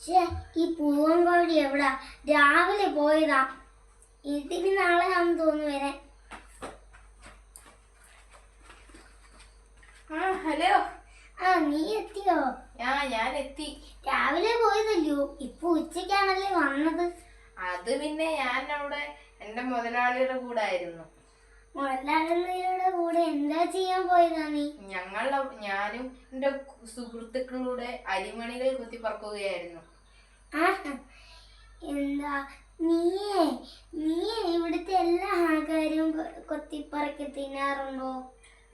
പക്ഷേ ഈ പൂവൻ കോഴി എവിടാ? രാവിലെ പോയതാ. ഇതിന് നാളെ ആണെന്ന് തോന്നുന്നു വരെ. ആ ഹലോ. ആ നീ എത്തിയോ? ആ ഞാൻ എത്തി. രാവിലെ പോയതല്ലോ ഇപ്പൊ ഉച്ചക്കാണല്ലേ വന്നത്. അത് പിന്നെ ഞാൻ അവിടെ എന്റെ മുതലാളിയുടെ കൂടെ ആയിരുന്നു. മുതലാളിയുടെ കൂടെ എന്താ ചെയ്യാൻ പോയതാ നീ? ഞങ്ങളുടെ ഞാനും എന്റെ സുഹൃത്തുക്കളുടെ അരിമണികൾ കുത്തിപ്പറക്കുകയായിരുന്നു പറക്കുകയായിരുന്നു. എന്താ? നീയേ നീയേ ഇവിടുത്തെ എല്ലാ ആൾക്കാരും കൊത്തി കൊത്തിപ്പറക്കി തിന്നാറുണ്ടോ?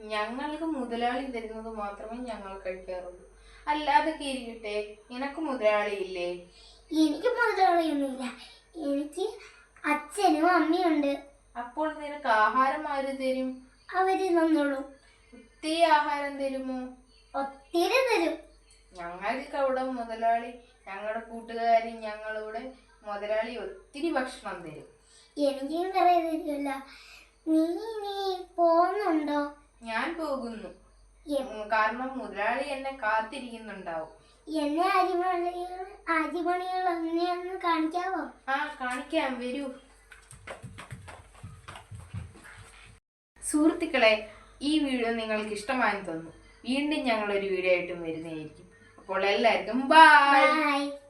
ഞങ്ങൾക്ക് മുതലാളി തരുന്നത് മാത്രമേ ഞങ്ങൾ കഴിക്കാറുള്ളൂ. അല്ലാതെ കീരിട്ടെ നിനക്ക് മുതലാളി ഇല്ലേ എനിക്ക് മുതലാളിയൊന്നുമില്ല. എനിക്ക് അച്ഛനും അമ്മയുണ്ട്. അപ്പോൾ നിനക്ക് ആഹാരം ആര് തരും? അവർ തന്നോളൂ. ഒത്തിരി ആഹാരം തരുമോ? ഒത്തിരി തരും. ഞങ്ങൾക്ക് അവിടെ മുതലാളി ഞങ്ങളുടെ കൂട്ടുകാരും ഞങ്ങളുടെ മുതലാളി ഒത്തിരി ഭക്ഷണം തരും. എനിക്കും പറയുന്നില്ല നീ നീ പോകുന്നുണ്ടോ? ഞാൻ പോകുന്നു. കാരണം മുതലാളി എന്നെ കാത്തിരിക്കുന്നുണ്ടാവും. എന്നെ അരിമണികൾ അരിമണികൾ എന്നെ ഒന്ന് കാണിക്കാവോ? ആ കാണിക്കാം. വരൂ. സുഹൃത്തുക്കളെ ഈ വീഡിയോ നിങ്ങൾക്ക് ഇഷ്ടമായി തോന്നുന്നു. വീണ്ടും ഞങ്ങളൊരു വീഡിയോ ആയിട്ടും വരുന്നതായിരിക്കും. അപ്പോൾ എല്ലാവർക്കും ബൈ